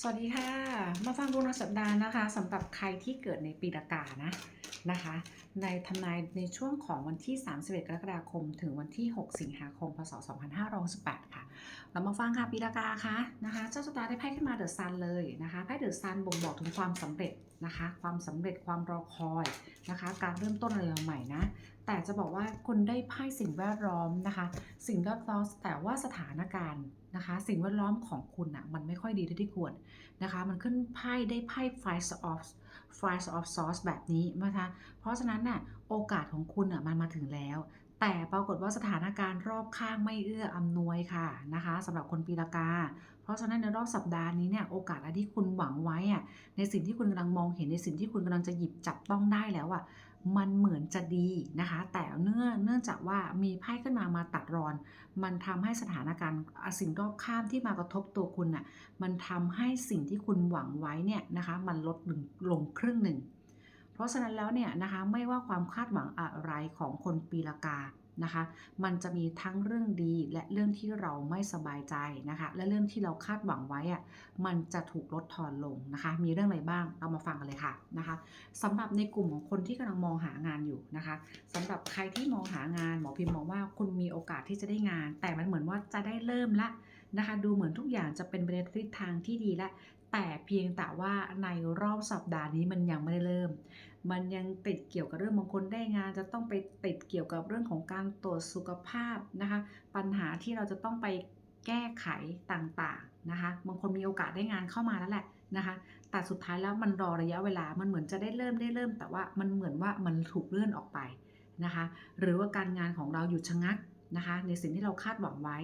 สวัสดีค่ะ มาฟังดวงในสัปดาห์นะคะสำหรับใครที่เกิดในปีละกานะนะคะ ในทำนายในช่วงของวันที่ 31 กรกฎาคม ถึงวันที่ 6 สิงหาคม พศ 2568ค่ะ เรามาฟังค่ะปีละกาค่ะนะคะเจ้าชะตาได้ไพ่ขึ้นมาเดอะซันเลยนะคะไพ่เดอะซันบ่งบอกถึงความสำเร็จนะคะ ความสำเร็จความรอคอยนะคะ การเริ่มต้นอะไรใหม่นะแต่จะบอกว่าคุณได้ไพ่สิ่งแวดล้อมนะคะ สิ่งแวดล้อมแต่ว่าสถานการณ์ นะคะ สิ่งแวดล้อมของคุณอะมันไม่ค่อยดีเท่าที่ควรนะคะ มันขึ้นไพ่ได้ไพ่ Five of Five of Swords แบบนี้นะคะเพราะฉะนั้นน่ะโอกาสของคุณอะมันมาถึงแล้ว แต่ปรากฏว่าสถานการณ์รอบข้างไม่เอื้ออำนวยค่ะนะคะสำหรับคนปีละกา เพราะฉะนั้นในรอบสัปดาห์นี้เนี่ยโอกาสอะไรที่คุณหวังไว้อะในสิ่งที่คุณกำลังมองเห็นในสิ่งที่คุณกำลังจะหยิบจับต้องได้แล้วอะ มันเหมือนจะดีนะคะ แต่เนื่องเนื่องจากว่ามีไพ่ขึ้นมามาตัดรอน มันทำให้สถานการณ์สิ่งรอบข้ามที่มากระทบตัวคุณน่ะมันทำให้สิ่งที่คุณหวังไว้เนี่ยนะคะมันลดลงครึ่งหนึ่ง เพราะฉะนั้นแล้วเนี่ยนะคะไม่ว่าความคาดหวังอะไรของคนปีละกา นะคะ มันจะมีทั้งเรื่องดีและเรื่องที่เราไม่สบายใจนะคะ และเรื่องที่เราคาดหวังไว้อะมันจะถูกลดทอนลงนะคะ มีเรื่องอะไรบ้างเรามาฟังกันเลยค่ะนะคะสำหรับในกลุ่มของคนที่กำลังมองหางานอยู่นะคะสำหรับใครที่มองหางานหมอพิมพ์มองว่าคุณมีโอกาสที่จะได้งาน แต่มันเหมือนว่าจะได้เริ่มละนะคะ ดูเหมือนทุกอย่างจะเป็นไปในทิศทางที่ดีและแต่เพียงแต่ว่าในรอบสัปดาห์นี้มันยังไม่ได้เริ่ม มันยังติดเกี่ยวกับเรื่องบางคนได้งาน จะต้องไปติดเกี่ยวกับเรื่องของการตรวจสุขภาพนะคะ ปัญหาที่เราจะต้องไปแก้ไขต่างๆนะคะ บางคนมีโอกาสได้งานเข้ามาแล้วแหละนะคะ แต่สุดท้ายแล้วมันรอระยะเวลา มันเหมือนจะได้เริ่มได้เริ่ม แต่ว่ามันเหมือนว่ามันถูกเลื่อนออกไปนะคะ หรือว่าการงานของเราหยุดชะงักนะคะ ในสิ่งที่เราคาดหวังไว้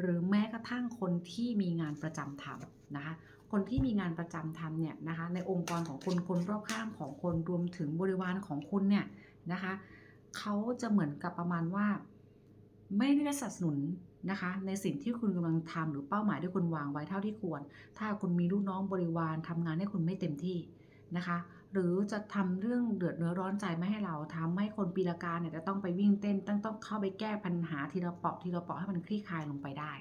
หรือแม้กระทั่งคนที่มีงานประจำทำนะคะ คนที่มีงานประจำทำเนี่ยนะคะในองค์กรของคนคนรอบข้างของคนรวมถึงบริวารของคุณเนี่ยนะคะเขาจะเหมือนกับประมาณว่า ไม่ได้สนับสนุนนะคะในสิ่งที่คุณกำลังทำหรือเป้าหมายที่คุณวางไว้เท่าที่ควร ถ้าคุณมีลูกน้องบริวารทำงานให้คุณไม่เต็มที่นะคะหรือจะทำเรื่องเดือดเนื้อร้อนใจไม่ให้เราทำให้คนปีละกาเนี่ยจะต้องไปวิ่งเต้นต้องต้องเข้าไปแก้ปัญหาทีละเปาะทีละเปาะให้มันคลี่คลายลงไปได้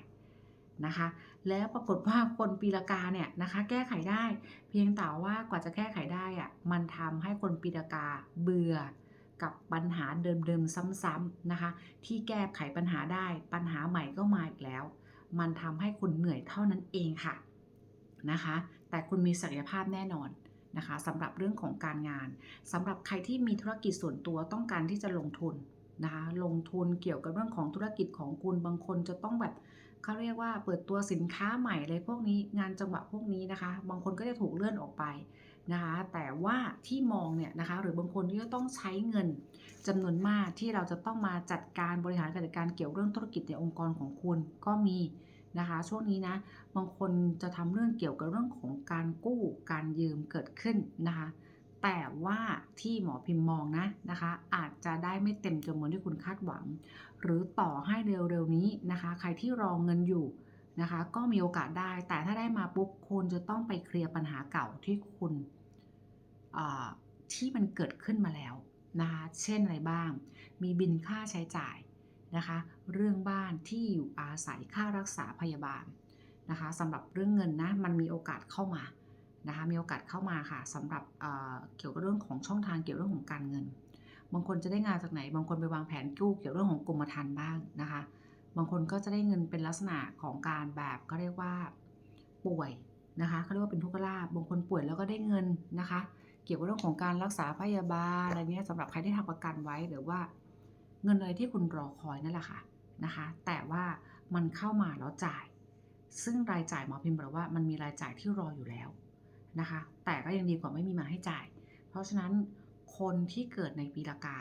นะคะ แล้วปรากฏว่าคนปีละกาเนี่ยนะคะ แก้ไขได้ เพียงแต่ว่ากว่าจะแก้ไขได้อะมันทำให้คนปีละกาเบื่อกับปัญหาเดิมๆซ้ำๆนะคะ ที่แก้ไขปัญหาได้ปัญหาใหม่ก็มาอีกแล้ว มันทำให้คุณเหนื่อยเท่านั้นเองค่ะนะคะ แต่คุณมีศักยภาพแน่นอนนะคะสำหรับเรื่องของการงานสำหรับใครที่มีธุรกิจส่วนตัวต้องการที่จะลงทุนนะคะลงทุนเกี่ยวกับเรื่องของธุรกิจของคุณบางคนจะต้องแบบ เขาเรียกว่าเปิดตัวสินค้าใหม่อะไรพวกนี้งานจังหวะพวกนี้นะคะ บางคนก็จะถูกเลื่อนออกไปนะคะ แต่ว่าที่มองเนี่ยนะคะ หรือบางคนที่จะต้องใช้เงินจำนวนมากที่เราจะต้องมาจัดการบริหารการจัดการเกี่ยวเรื่องธุรกิจในองค์กรของคุณก็มีนะคะ ช่วงนี้นะบางคนจะทำเรื่องเกี่ยวกับเรื่องของการกู้การยืมเกิดขึ้นนะคะ แต่ว่าที่หมอพิมพ์มองนะนะคะ อาจจะได้ไม่เต็มจำนวนที่คุณคาดหวัง หรือต่อให้เร็วๆนี้นะคะ ใครที่รองเงินอยู่นะคะ ก็มีโอกาสได้ แต่ถ้าได้มาปุ๊บคุณจะต้องไปเคลียร์ปัญหาเก่าที่คุณอ่าที่มันเกิดขึ้นมาแล้วนะคะ เช่นอะไรบ้าง มีบินค่าใช้จ่ายนะคะ เรื่องบ้านที่อยู่อาศัยค่ารักษาพยาบาลนะคะสำหรับเรื่องเงินนะมันมีโอกาสเข้ามา นะคะมีโอกาสเข้ามาค่ะสำหรับเเกี่ยวกับเรื่องของช่องทางเกี่ยวกับเรื่องของการเงิน บางคนจะได้งานจากไหน บางคนไปวางแผนกู้เกี่ยวกับเรื่องของกรมธรรม์บ้างนะคะ บางคนก็จะได้เงินเป็นลักษณะของการแบบก็เรียกว่าป่วยนะคะเขาเรียกว่าเป็นทุกขลาภบางคนป่วยแล้วก็ได้เงินนะคะ เกี่ยวกับเรื่องของการรักษาพยาบาลอะไรเนี้ยสำหรับใครที่ทำประกันไว้หรือว่า เงินอะไรที่คุณรอคอยนั่นแหละค่ะนะคะ แต่ว่ามันเข้ามาแล้วจ่าย ซึ่งรายจ่ายหมอพิมพ์บอกว่ามันมีรายจ่ายที่รออยู่แล้ว นะคะ แต่ก็ยังดีกว่าไม่มีมาให้จ่าย เพราะฉะนั้นคนที่เกิดในปีละกา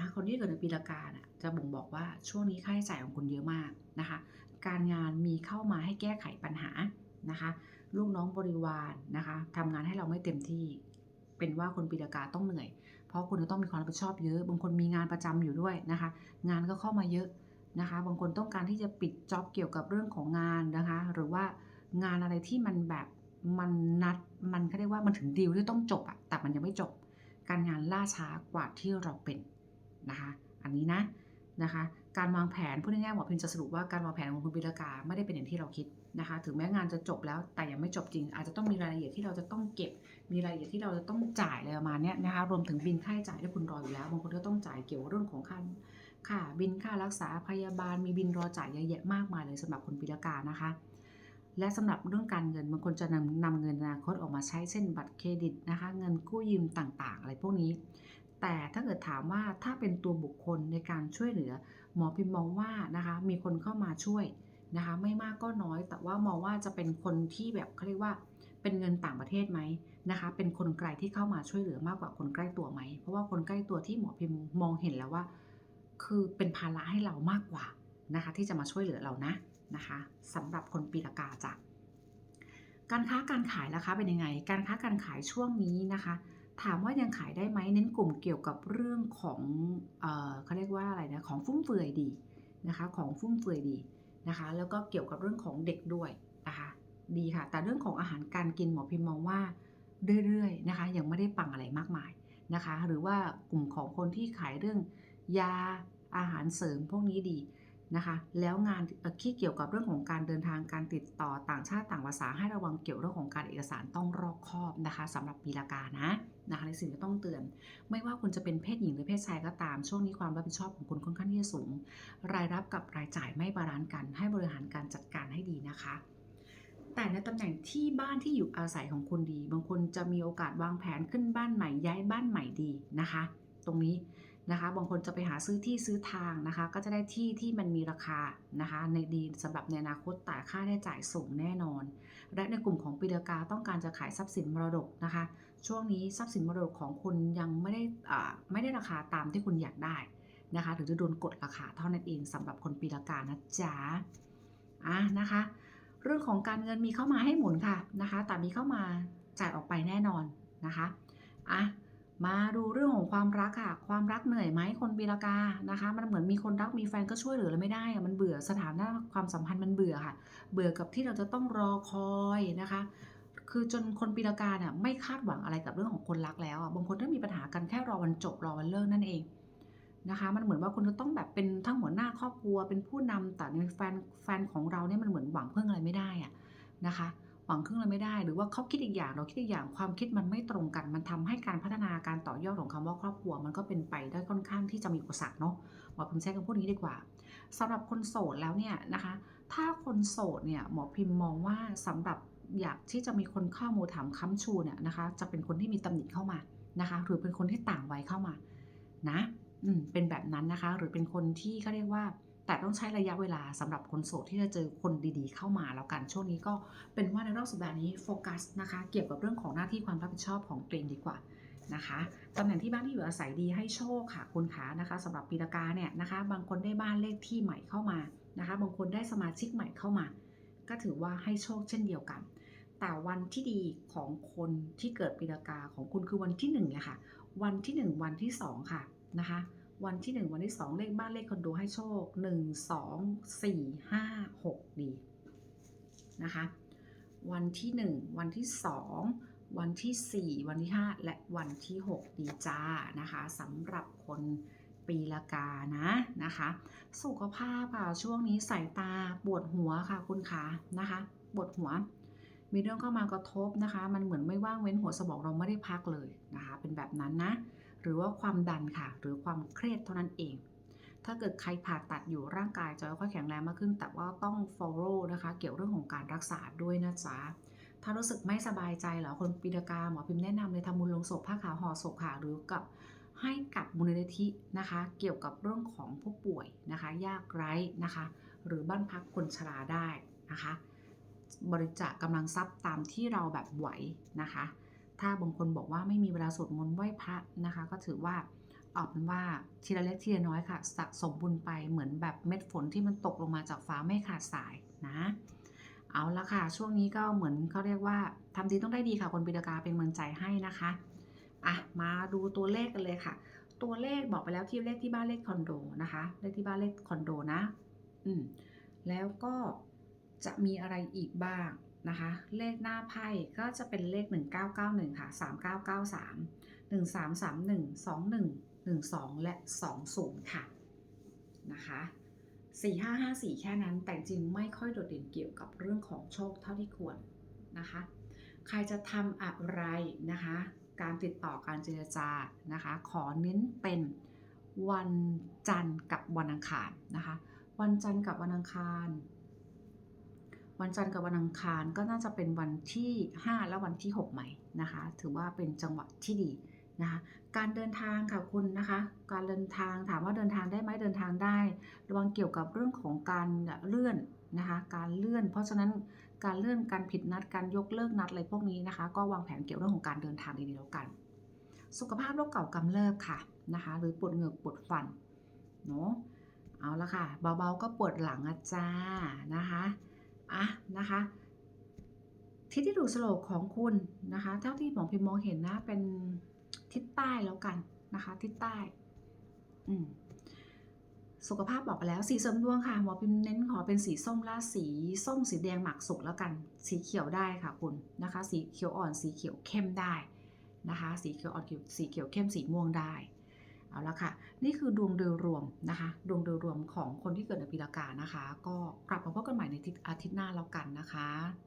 ะคนที่เกิดในปีละกานะจะบ่งบอกว่าช่วงนี้ค่าใช้จ่ายของคุณเยอะมากนะคะ การงานมีเข้ามาให้แก้ไขปัญหานะคะ ลูกน้องบริวารนะคะทำงานให้เราไม่เต็มที่ เป็นว่าคนปีละกาต้องเหนื่อย เพราะคุณจะต้องมีความรับผิดชอบเยอะ บางคนมีงานประจำอยู่ด้วยนะคะ งานก็เข้ามาเยอะนะคะ บางคนต้องการที่จะปิดจ็อบเกี่ยวกับเรื่องของงานนะคะ หรือว่างานอะไรที่มันแบบ มันนัดมันเขาเรียกว่ามันถึงดีลที่ต้องจบอะแต่มันยังไม่จบ การงานล่าช้ากว่าที่เราเป็นนะคะอันนี้นะนะคะการวางแผนพูดง่ายๆหมอพิมจะสรุปว่าการวางแผนของคุณปีละกาไม่ได้เป็นอย่างที่เราคิดนะคะถึงแม้งานจะจบแล้วแต่ยังไม่จบจริง อาจจะต้องมีรายละเอียดที่เราจะต้องเก็บ มีรายละเอียดที่เราจะต้องจ่ายอะไรประมาณนี้นะคะรวมถึงบินค่าใช้จ่ายที่คุณรออยู่แล้วบางคนก็ต้องจ่ายเกี่ยวกับเรื่องของค่าค่าบินค่ารักษาพยาบาลมีบินรอจ่ายเยอะแยะมากมายเลยสำหรับคนปีละกานะคะ และสำหรับเรื่องการเงินบางคนจะนำนำเงินอนาคตออกมาใช้เช่นบัตรเครดิตนะคะ เงินกู้ยืมต่างๆ อะไรพวกนี้ แต่ถ้าเกิดถามว่าถ้าเป็นตัวบุคคลในการช่วยเหลือ หมอพิมมองว่านะคะมีคนเข้ามาช่วยนะคะ ไม่มากก็น้อย แต่ว่ามองว่าจะเป็นคนที่แบบเขาเรียกว่าเป็นเงินต่างประเทศไหมนะคะ เป็นคนไกลที่เข้ามาช่วยเหลือมากกว่าคนใกล้ตัวไหม เพราะว่าคนใกล้ตัวที่หมอพิมมองเห็นแล้วว่า คือเป็นภาระให้เรามากกว่านะคะ ที่จะมาช่วยเหลือเรานะ นะคะสำหรับคนปีละกาจ้ะการค้าการขายล่ะคะเป็นยังไง การค้าการขายช่วงนี้นะคะ ถามว่ายังขายได้ไหมเน้นกลุ่มเกี่ยวกับเรื่องของเออเขาเรียกว่าอะไรนะของฟุ่มเฟือยดีนะคะของฟุ่มเฟือยดีนะคะ แล้วก็เกี่ยวกับเรื่องของเด็กด้วยนะคะดีค่ะ แต่เรื่องของอาหารการกินหมอพิมมองว่าเรื่อยๆนะคะ ยังไม่ได้ปังอะไรมากมายนะคะ หรือว่ากลุ่มของคนที่ขายเรื่องยาอาหารเสริมพวกนี้ดี นะคะ แล้วงานที่เกี่ยวกับเรื่องของการเดินทางการติดต่อต่างชาติต่างภาษาให้ระวังเกี่ยวเรื่องของการเอกสารต้องรอบคอบนะคะสำหรับปีละกานะนะคะในสิ่งที่ต้องเตือน ไม่ว่าคุณจะเป็นเพศหญิงหรือเพศชายก็ตาม ช่วงนี้ความรับผิดชอบของคุณค่อนข้างที่จะสูง รายรับกับรายจ่ายไม่บาลานซ์กัน ให้บริหารการจัดการให้ดีนะคะแต่ในตำแหน่งที่บ้านที่อยู่อาศัยของคุณดี บางคนจะมีโอกาสวางแผนขึ้นบ้านใหม่ย้ายบ้านใหม่ดีนะคะ ตรงนี้ นะคะบางคนจะไปหาซื้อที่ซื้อทางนะคะ ก็จะได้ที่ที่มันมีราคานะคะในดีสำหรับในอนาคตแต่ค่าใช้จ่ายสูงแน่นอน และในกลุ่มของปีเดกาต้องการจะขายทรัพย์สินมรดกนะคะ ช่วงนี้ทรัพย์สินมรดกของคุณยังไม่ได้อ่าไม่ได้ราคาตามที่คุณอยากได้นะคะหรือจะโดนกดราคาเท่านั้นเองสำหรับคนปีละกานะจ๊ะอะนะคะ เรื่องของการเงินมีเข้ามาให้หมุนค่ะนะคะ แต่มีเข้ามาจ่ายออกไปแน่นอนนะคะอะ มาดูเรื่องของความรักค่ะ ความรักเหนื่อยไหมคนปีละกานะคะ มันเหมือนมีคนรักมีแฟนก็ช่วยเหลือเราไม่ได้มันเบื่อสถานะความสัมพันธ์มันเบื่อค่ะ เบื่อกับที่เราจะต้องรอคอยนะคะ คือจนคนปีละกาเนี่ยไม่คาดหวังอะไรกับเรื่องของคนรักแล้วอะบางคนถ้ามีปัญหากันแค่รอวันจบรอวันเลิกนั่นเองนะคะ มันเหมือนว่าคุณจะต้องแบบเป็นทั้งหัวหน้าครอบครัวเป็นผู้นำแต่ในแฟนแฟนของเราเนี่ยมันเหมือนหวังเพึ่งอะไรไม่ได้อะนะคะ หวังพึ่งอะไรไม่ได้ หรือว่าเขาคิดอีกอย่างเราคิดอีกอย่างความคิดมันไม่ตรงกัน มันทำให้การพัฒนาการต่อยอดของคำว่าครอบครัว มันก็เป็นไปได้ค่อนข้างที่จะมีอุปสรรคเนาะหมอพิมพ์ใช้คำพูดนี้ดีกว่าสำหรับคนโสดแล้วเนี่ยนะคะ ถ้าคนโสดเนี่ยหมอพิมพ์มองว่าสำหรับอยากที่จะมีคนเข้าโมถามค้ำชูเนี่ยนะคะ จะเป็นคนที่มีตำหนิเข้ามานะคะ หรือเป็นคนที่ต่างวัยเข้ามานะ อืมเป็นแบบนั้นนะคะ หรือเป็นคนที่เขาเรียกว่า แต่ต้องใช้ระยะเวลาสำหรับคนโสดที่จะเจอคนดีๆ เข้ามาแล้วกันช่วงนี้ก็เป็นว่าในรอบสัปดาห์นี้โฟกัสนะคะเกี่ยวกับเรื่องของหน้าที่ความรับผิดชอบของตัวเองดีกว่านะคะตำแหน่งที่บ้านที่อยู่อาศัยดีให้โชคค่ะคุณขานะคะสำหรับปีละกาเนี่ยนะคะบางคนได้บ้านเลขที่ใหม่เข้ามานะคะบางคนได้สมาชิกใหม่เข้ามา ก็ถือว่าให้โชคเช่นเดียวกัน แต่วันที่ดีของคนที่เกิดปีละกาของคุณคือวันที่1เนี่ยค่ะวันที่ 1 วันที่ 2 ค่ะนะคะ วันที่ 1 วันที่ 2 เลขบ้านเลขคอนโดให้โชค 1 2 4 5 6 ดีนะคะ วันที่ 1 วันที่ 2 วันที่ 4 วันที่ 5 และวันที่ 6 ดีจ้านะคะสำหรับคนปีละกานะนะคะ สุขภาพค่ะช่วงนี้สายตาปวดหัวค่ะคุณขานะคะปวดหัว มีเรื่องเข้ามากระทบนะคะ มันเหมือนไม่ว่างเว้นหัวสมองเราไม่ได้พักเลยนะคะ เป็นแบบนั้นนะ หรือว่าความดันค่ะ หรือความเครียดเท่านั้นเอง ถ้าเกิดใครผ่าตัดอยู่ร่างกายจะค่อยแข็งแรงมากขึ้น แต่ว่าต้อง follow นะคะ เกี่ยวเรื่องของการรักษาด้วยนะจ๊ะถ้ารู้สึกไม่สบายใจเหรอคนปีดากาหมอพิมพ์แนะนำเลยทำบุญลงศพผ้าขาวห่อศพค่ะหรือกับให้กับมูลนิธินะคะ เกี่ยวกับเรื่องของผู้ป่วยนะคะ ยากไร้นะคะ หรือบ้านพักคนชราได้นะคะ บริจาคกำลังทรัพย์ตามที่เราแบบไหวนะคะ ถ้าบางคนบอกว่าไม่มีเวลาสวดมนต์ไหว้พระนะคะ ก็ถือว่าเอาเป็นว่าทีละเล็กทีละน้อยค่ะสะสมบุญไปเหมือนแบบเม็ดฝนที่มันตกลงมาจากฟ้าไม่ขาดสายนะเอาละค่ะ ช่วงนี้ก็เหมือนเขาเรียกว่าทำดีต้องได้ดีค่ะคนปีดกาเป็นกำลังใจให้นะคะอะมาดูตัวเลขกันเลยค่ะ ตัวเลขบอกไปแล้วที่เลขที่บ้านเลขคอนโดนะคะเลขที่บ้านเลขคอนโดนะ อืมแล้วก็จะมีอะไรอีกบ้าง นะคะ เลขหน้าไพ่ก็จะเป็นเลข 1991 ค่ะ 3993 1331 21 12 และ 20 ค่ะ นะคะ4 5 5 4 แค่นั้นแต่จริงไม่ค่อยโดดเด่นเกี่ยวกับเรื่องของโชคเท่าที่ควรนะคะ ใครจะทำอะไรนะคะ การติดต่อการเจรจานะคะ ขอเน้นเป็นวันจันทร์กับวันอังคารนะคะ วันจันทร์กับวันอังคาร วันจันทร์กับวันอังคารก็น่าจะเป็นวันที่ 5 และวันที่ 6 ใหม่นะคะ ถือว่าเป็นจังหวะที่ดีนะคะการเดินทางค่ะคุณนะคะ การเดินทางถามว่าเดินทางได้ไหมเดินทางได้ ระวังเกี่ยวกับเรื่องของการเลื่อนนะคะการเลื่อน เพราะฉะนั้นการเลื่อนการผิดนัดการยกเลิกนัดอะไรพวกนี้นะคะ ก็วางแผนเกี่ยวเรื่องของการเดินทางดีๆแล้วกัน สุขภาพโรคเก่ากำเริบค่ะนะคะ หรือปวดเหงือกปวดฟันเนาะเอาละค่ะเบาๆก็ปวดหลังอาจารย์นะคะ อะนะคะทิศที่ดูสโลกของคุณนะคะ เท่าที่หมอพิมมองเห็นนะ เป็นทิศใต้แล้วกันนะคะ ทิศใต้อืมสุขภาพบอกไปแล้ว สีเสริมดวงค่ะหมอพิมเน้นขอเป็นสีส้มล่าสีส้มสีแดงหมักสุกแล้วกัน สีเขียวได้ค่ะคุณนะคะ สีเขียวอ่อนสีเขียวเข้มได้นะคะ สีเขียวอ่อนสีเขียวเข้มสีม่วงได้ เอาละค่ะ นี่คือดวงโดยรวมนะคะ ดวงโดยรวมของคนที่เกิดในปีละกานะคะ ก็กลับมาพบกันใหม่ในอาทิตย์หน้าแล้วกันนะคะ